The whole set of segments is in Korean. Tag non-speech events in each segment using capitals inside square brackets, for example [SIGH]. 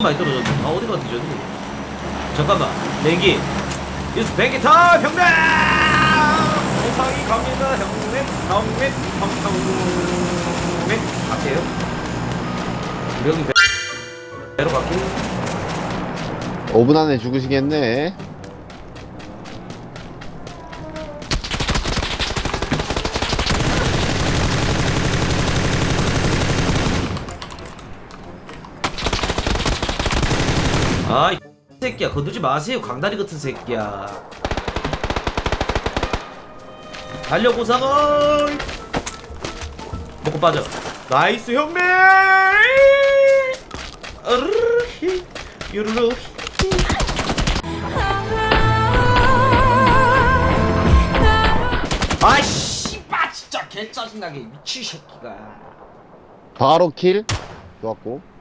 많이 떨어졌네. 아 어디가 뒤졌니? 잠깐만. 냉기. 이스 뱅기 타 형님. 세상이 갑니다 형님. 형님. 형님. 갈게요. 배- 배로 갈게요. 5분 안에 죽으시겠네. 아이 새끼야 건들지 마세요 강다리 같은 새끼야. 달려고상어 먹고 빠져. 나이스 형님. 으르르히 유르르히. 아이씨 빠 진짜 개 짜증나게 미친 새끼가. 바로 킬. 좋았고.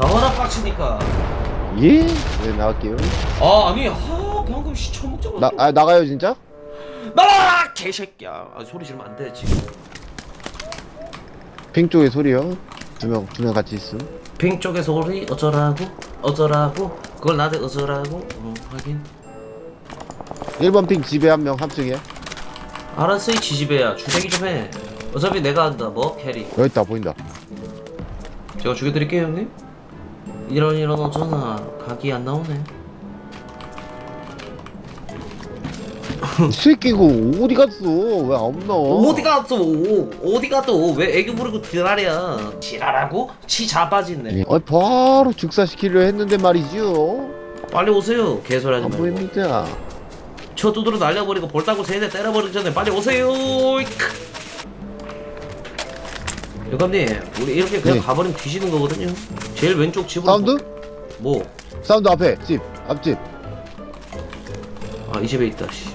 나와라 빡치니까. 예? 네, 나갈게요. 아 아니 하 방금 시 처먹자마 나, 아, 나가요, 진짜? 나라 개새끼야 아, 소리 지르면 안 돼 지금 핑 쪽에 소리요. 두 명, 두 명 같이 있음. 핑 쪽의 소리 어쩌라고 어쩌라고 그걸 나한테 어쩌라고 어 확인 1번 핑 집에 한 명, 합숙이야. 알았어 이 지지배야 주대기 좀 해 어차피 내가 한다 뭐 캐리 여기 있다, 보인다. 제가 죽여드릴게요 형님 이런 이런 어쩌나 각이 안 나오네 이 새끼고 어디 갔어? 왜 안 나와? 어디 갔어 어디 갔어 왜 애교 부르고 지랄이야 지랄하고 치 자빠지네 예. 아, 바로 즉사시키려 했는데 말이죠. 빨리 오세요 개소리 하지 안 말고 보입니다. 저 두드러 날려버리고 볼따고 세대 때려버리기 전에 빨리 오세요. 여감님, 우리 이렇게 그냥 네. 가버리면 뒤지는 거거든요. 제일 왼쪽 집으로. 사운드? 뭐? 사운드 앞에, 집, 앞집. 아, 이 집에 있다. 씨.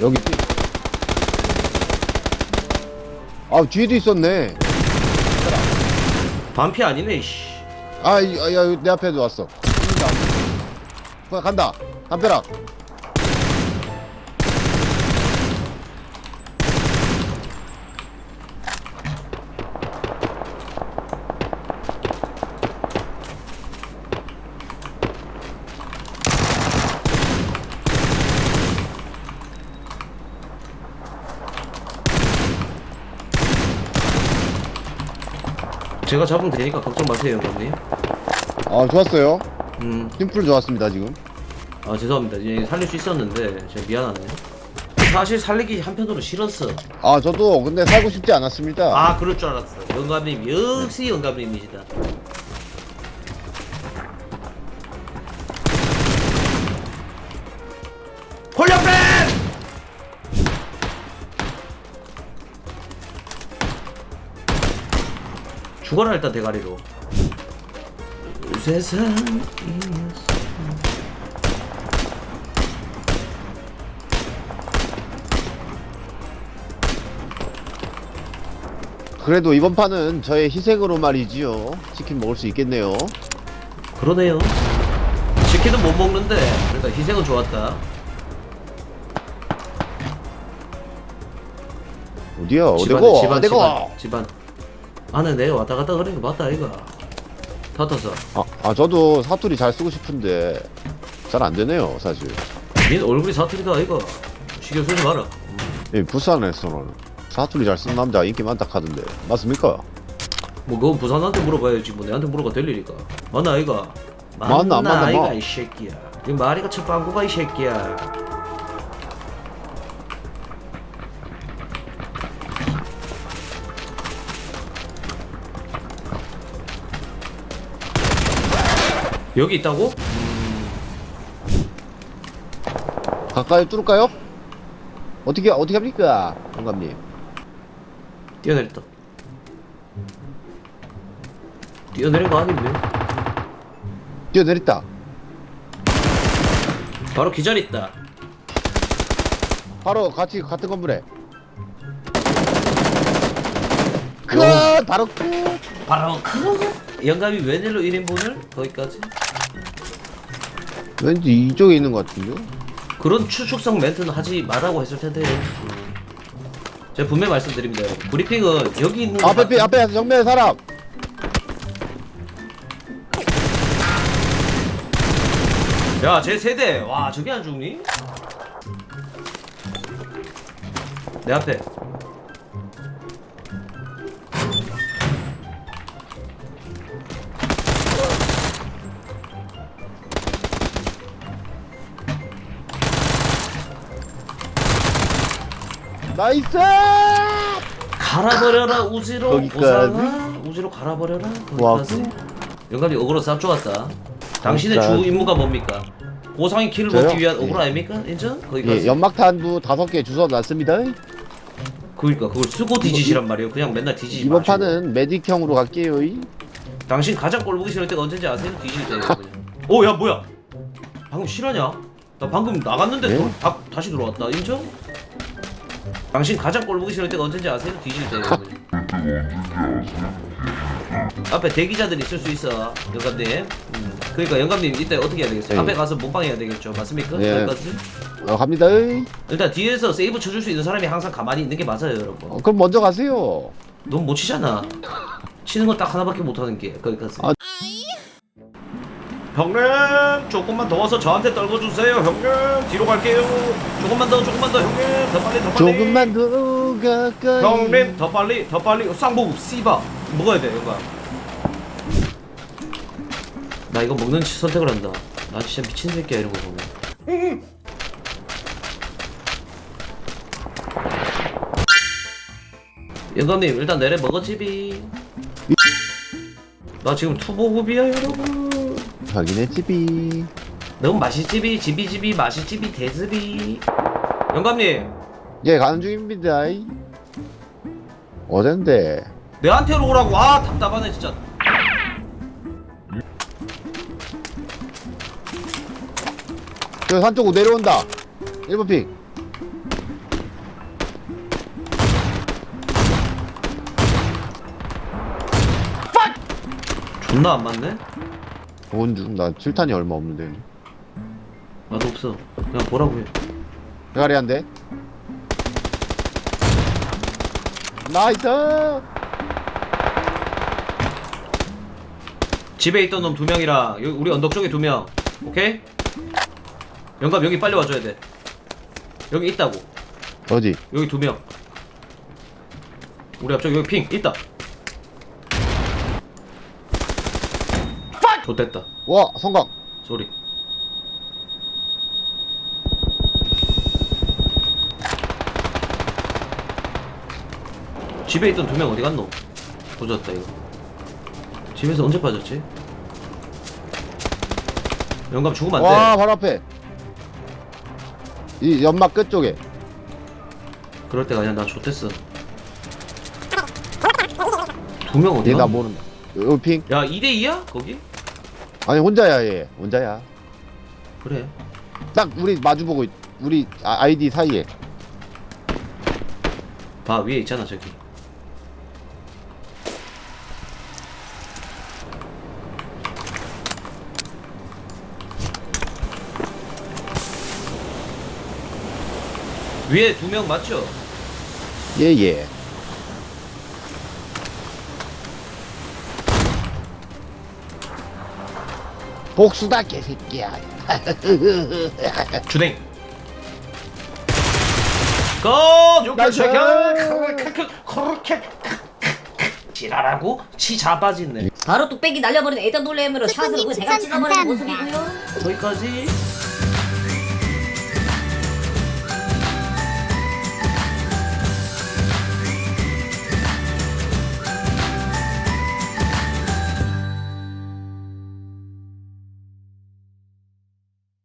여기 집. 아, 뒤에도 있었네. 반피 아니네. 씨. 아, 이- 아, 야, 내 앞에도 왔어. 간다. 간다. 담벼락. 제가 잡으면 되니까 걱정 마세요, 여감님. 아, 좋았어요. 음, 팀플 좋았습니다, 지금. 아 죄송합니다. 이제 살릴 수 있었는데 제가 미안하네. 사실 살리기 한편으로 싫었어. 아, 저도 근데 살고 싶지 않았습니다. 아, 그럴 줄 알았어. 영감님 역시 영감님이시다. 홀령맨! 죽어라 일단 대가리로. 그래도 이번 판은 저의 희생으로 말이지요. 치킨 먹을 수 있겠네요. 그러네요. 치킨은 못 먹는데 그러니까 희생은 좋았다. 어디야? 어디고? 집안, 어디고? 집안, 집안. 안에 내가 왔다 갔다 그러는 거 맞다 이거. 다 탔어. 아, 아, 저도 사투리 잘 쓰고 싶은데 잘 안 되네요, 사실. 닌 얼굴이 사투리다 이거. 신경 쓰지 마라. 이 부산에서는 사투리 잘 쓰는 남자 인기 많다 하던데 맞습니까? 뭐 그건 부산한테 물어봐야지 뭐 내한테 물어봐 될 일이까. 맞나 이거? 맞나, 안 맞나, 아이가 뭐. 이 새끼야. 이 말이가 첫 방구가 이 새끼야. 여기 있다고? 가까이 뚫을까요? 어떻게 어떻게 합니까, 영감님? 뛰어내렸다. 뛰어내린 거 아닌데? 뛰어내렸다. 바로 기절 있다. 바로 같이 같은 건물에. 컷! 바로 컷! 바로 그 영감이 웬일로 1인분을 거기까지? 왠지 이쪽에 있는 것 같은데? 그런 추측성 멘트는 하지 말라고 했을 텐데. 음. 제가 분명히 말씀드립니다. 여러분. 브리핑은 여기 있는 앞에 거삐 앞에 정면에 사람 야, 제 세대. 와, 저게 안 죽니? 내 앞에. 나이스 갈아버려라 우지로 거기까지? 우지로 갈아버려라 와. 거기까지 영감이 어그로 싹 좋았다 당신의. 주 임무가 뭡니까? 고상의 키를 저요? 먹기 위한 예. 어그로 아닙니까? 인정? 거기까지 예 연막탄도 다섯 개 주워 놨습니다 그러니까 그걸 쓰고 뒤지시란 말이에요 그냥 맨날 뒤지지 이번 마시고. 판은 메딕형으로 갈게요 이. 당신 가장 꼴보기 싫을 때가 언제인지 아세요? 뒤질 때예요 그냥 오야 뭐야 방금 실화냐? 나 방금 나갔는데 네? 또 다, 다시 들어왔다 인정? 당신 가장 꼴보기 싫을 때가 언제인지 아세요? 뒤질 때예요 그냥 앞에 대기자들 있을 수 있어 영감님 음. 그러니까 영감님 이때 어떻게 해야 되겠어요? 네. 앞에 가서 몸빵해야 되겠죠 맞습니까? 네. 어, 갑니다 이. 일단 뒤에서 세이브 쳐줄 수 있는 사람이 항상 가만히 있는 게 맞아요 여러분 어, 그럼 먼저 가세요 넌 못 치잖아. 치는 건 딱 하나밖에 못 하는 게 거기까지. 아. 형님 조금만 더 와서 저한테 떨궈주세요. 형님 뒤로 갈게요. 조금만 더 조금만 더 형님. 더 빨리 더 빨리. 조금만 더 가까이. 형님 더 빨리 더 빨리. 쌍보급 씨바. 먹어야 돼 이거. 나 이거 먹는 선택을 한다. 나 진짜 미친 새끼야 이런 거 보면. 영감님 일단 내래 먹어지비. 나 지금 투보급이야 여러분 확인했지비. 너무 맛있지비 지비지비 맛있지비 대즈비. 영감님. 예 가는 중입니다. 이. 어딘데? 내한테로 오라고. 아 답답하네 진짜. 저 산 쪽으로 내려온다. 1번 핑. 존나 안 맞네 온중나 7탄이 얼마 없는데. 나도 없어. 그냥 보라고 해. 대가리 한대. 나이스! 집에 있던 놈 두 명이랑 여기 우리 언덕 쪽에 두 명. 오케이? 영감 여기 빨리 와줘야 돼. 여기 있다고. 어디? 여기 두 명. 우리 앞쪽 여기 핑 있다 좋됐다 와 성광 소리 집에 있던 두 명 어디 갔노? 조졌다 이거 집에서 언제 빠졌지? 영감 죽으면 와 안돼 바로 앞에 이 연막 끝쪽에 그럴 때가 아니야 나 좋댔어 두 명 어디 얘 나 갔노? 모른다 여기 핑 야 2대2야? 거기? 아니 혼자야 얘. 혼자야. 그래. 딱 우리 마주보고 있, 우리 아, 아이디 사이에. 봐 위에 있잖아 저기. 위에 두 명 맞죠? 예예 복수다 개새끼야. [LAUGHS] 주댕. 고! 욕할 나이스! 그렇게 지랄하고 치 자빠지네. 바로 뚝배기 날려버린 에더블렘으로 샷으로 그 대가 찍어버리는 모습이고요. 거기까지